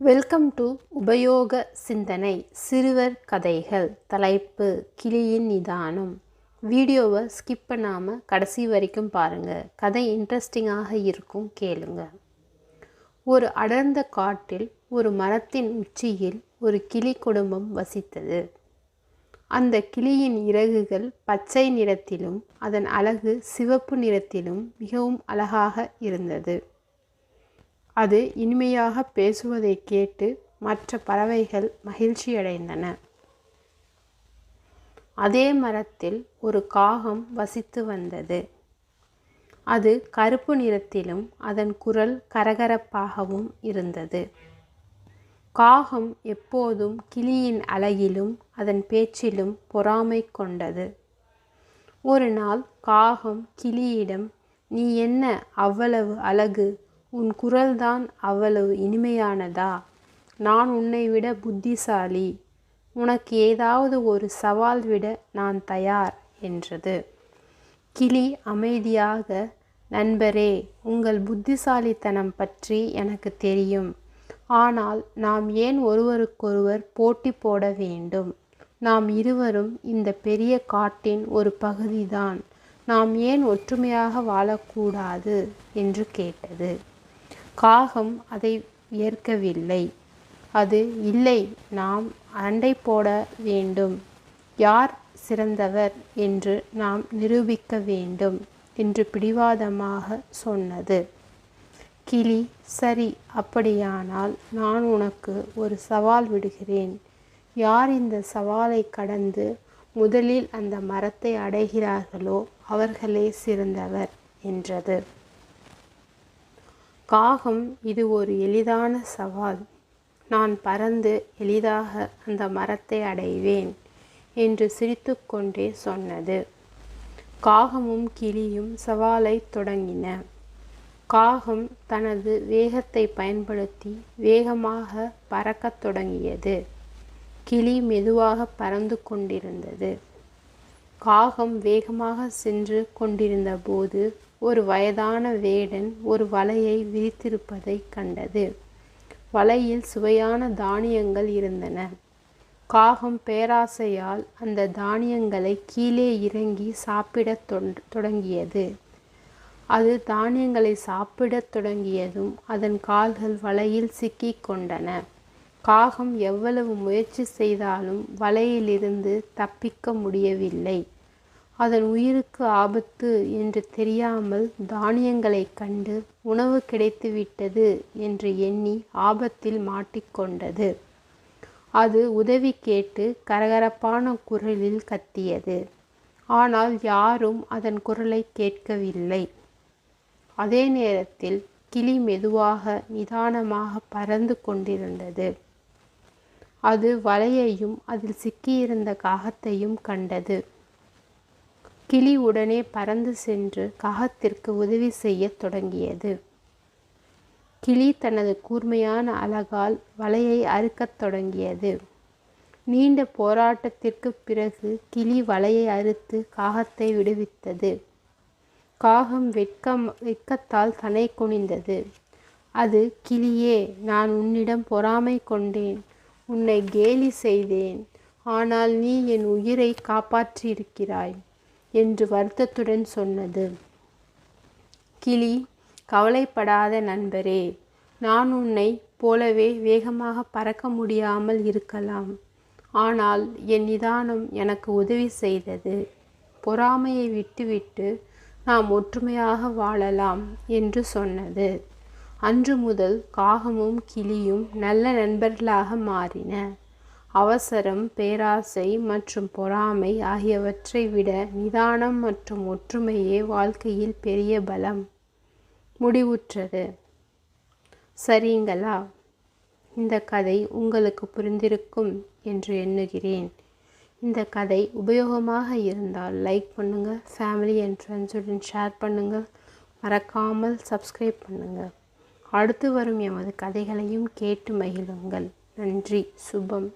Welcome to உபயோக சிந்தனை சிறுவர் கதைகள் தலைப்பு கிளியின் நிதானம். வீடியோவை ஸ்கிப் பண்ணாமல் கடைசி வரைக்கும் பாருங்கள் கதை இன்ட்ரெஸ்டிங்காக இருக்கும் கேளுங்க. ஒரு அடர்ந்த காட்டில் ஒரு மரத்தின் உச்சியில் ஒரு கிளி குடும்பம் வசித்தது. அந்த கிளியின் இறகுகள் பச்சை நிறத்திலும் அதன் அழகு சிவப்பு நிறத்திலும் மிகவும் அழகாக இருந்தது. அது இனிமையாக பேசுவதை கேட்டு மற்ற பறவைகள் மகிழ்ச்சியடைந்தன. அதே மரத்தில் ஒரு காகம் வசித்து வந்தது. அது கருப்பு நிறத்திலும் அதன் குரல் கரகரப்பாகவும் இருந்தது. காகம் எப்போதும் கிளியின் அழகிலும் அதன் பேச்சிலும் பொறாமை கொண்டது. ஒரு நாள் காகம் கிளியிடம் நீ என்ன அவ்வளவு அழகு? உன் குரல்தான் அவ்வளவு இனிமையானதா? நான் உன்னை விட புத்திசாலி. உனக்கு ஏதாவது ஒரு சவால் விட நான் தயார் என்றது. கிளி அமைதியாக நண்பரே உங்கள் புத்திசாலித்தனம் பற்றி எனக்கு தெரியும். ஆனால் நாம் ஏன் ஒருவருக்கொருவர் போட்டி போட வேண்டும்? நாம் இருவரும் இந்த பெரிய காட்டின் ஒரு பகுதிதான். நாம் ஏன் ஒற்றுமையாக வாழக்கூடாது? என்று கேட்டது. காகம் அதை ஏற்கவில்லை. அது இல்லை நாம் அண்டை போட வேண்டும். யார் சிறந்தவர் என்று நாம் நிரூபிக்க வேண்டும் என்று பிடிவாதமாக சொன்னது. கிளி சரி அப்படியானால் நான் உனக்கு ஒரு சவால் விடுகிறேன். யார் இந்த சவாலை கடந்து முதலில் அந்த மரத்தை அடைகிறார்களோ அவர்களே சிறந்தவர் என்றது. காகம் இது ஒரு எளிதான சவால். நான் பறந்து எளிதாக அந்த மரத்தை அடைவேன் என்று சிரித்துக்கொண்டே சொன்னது. காகமும் கிளியும் சவாலை தொடங்கின. காகம் தனது வேகத்தை பயன்படுத்தி வேகமாக பறக்கத் தொடங்கியது. கிளி மெதுவாக பறந்து கொண்டிருந்தது. காகம் வேகமாக சென்று கொண்டிருந்த போது ஒரு வயதான வேடன் ஒரு வலையை விரித்திருப்பதை கண்டது. வலையில் சுவையான தானியங்கள் இருந்தன. காகம் பேராசையால் அந்த தானியங்களை கீழே இறங்கி சாப்பிடத் தொடங்கியது. அது தானியங்களை சாப்பிடத் தொடங்கியதும் அதன் கால்கள் வலையில் சிக்கிக் கொண்டன. காகம் எவ்வளவு முயற்சி செய்தாலும் வலையிலிருந்து தப்பிக்க முடியவில்லை. அதன் உயிருக்கு ஆபத்து என்று தெரியாமல் தானியங்களைக் கண்டு உணவு கிடைத்துவிட்டது என்று எண்ணி ஆபத்தில் மாட்டிக்கொண்டது. அது உதவி கேட்டு கரகரப்பான குரலில் கத்தியது. ஆனால் யாரும் அதன் குரலை கேட்கவில்லை. அதே நேரத்தில் கிளி மெதுவாக நிதானமாக பறந்து கொண்டிருந்தது. அது வலையையும் அதில் சிக்கியிருந்த காகத்தையும் கண்டது. கிளி உடனே பறந்து சென்று காகத்திற்கு உதவி செய்ய தொடங்கியது. கிளி தனது கூர்மையான அழகால் வலையை அறுக்கத் தொடங்கியது. நீண்ட போராட்டத்திற்கு பிறகு கிளி வலையை அறுத்து காகத்தை விடுவித்தது. காகம் வெட்கம் வெட்கத்தால் தனை குனிந்தது. அது கிளியே நான் உன்னிடம் பொறாமை கொண்டேன். உன்னை கேலி செய்தேன். ஆனால் நீ என் உயிரை காப்பாற்றியிருக்கிறாய். என்று வருத்தத்துடன் சொன்னது. கிளி கவலைப்படாத நண்பரே நான் உன்னை போலவே வேகமாக பறக்க முடியாமல் இருக்கலாம். ஆனால் என் நிதானம் எனக்கு உதவி செய்தது. பொறாமையை விட்டுவிட்டு நாம் ஒற்றுமையாக வாழலாம் என்று சொன்னது. அன்று முதல் காகமும் கிளியும் நல்ல நண்பர்களாக மாறின. அவசரம் பேராசை மற்றும் பொறாமை ஆகியவற்றை விட நிதானம் மற்றும் ஒற்றுமையே வாழ்க்கையில் பெரிய பலம். முடிவுற்றது. சரிங்களா? இந்த கதை உங்களுக்கு புரிந்திருக்கும் என்று எண்ணுகிறேன். இந்த கதை உபயோகமாக இருந்தால் லைக் பண்ணுங்கள் ஃபேமிலி அண்ட் ஃப்ரெண்ட்ஸுடன் ஷேர் பண்ணுங்கள் மறக்காமல் சப்ஸ்கிரைப் பண்ணுங்கள் அடுத்து வரும் எமது கதைகளையும் கேட்டு மகிழுங்கள். நன்றி சுபம்.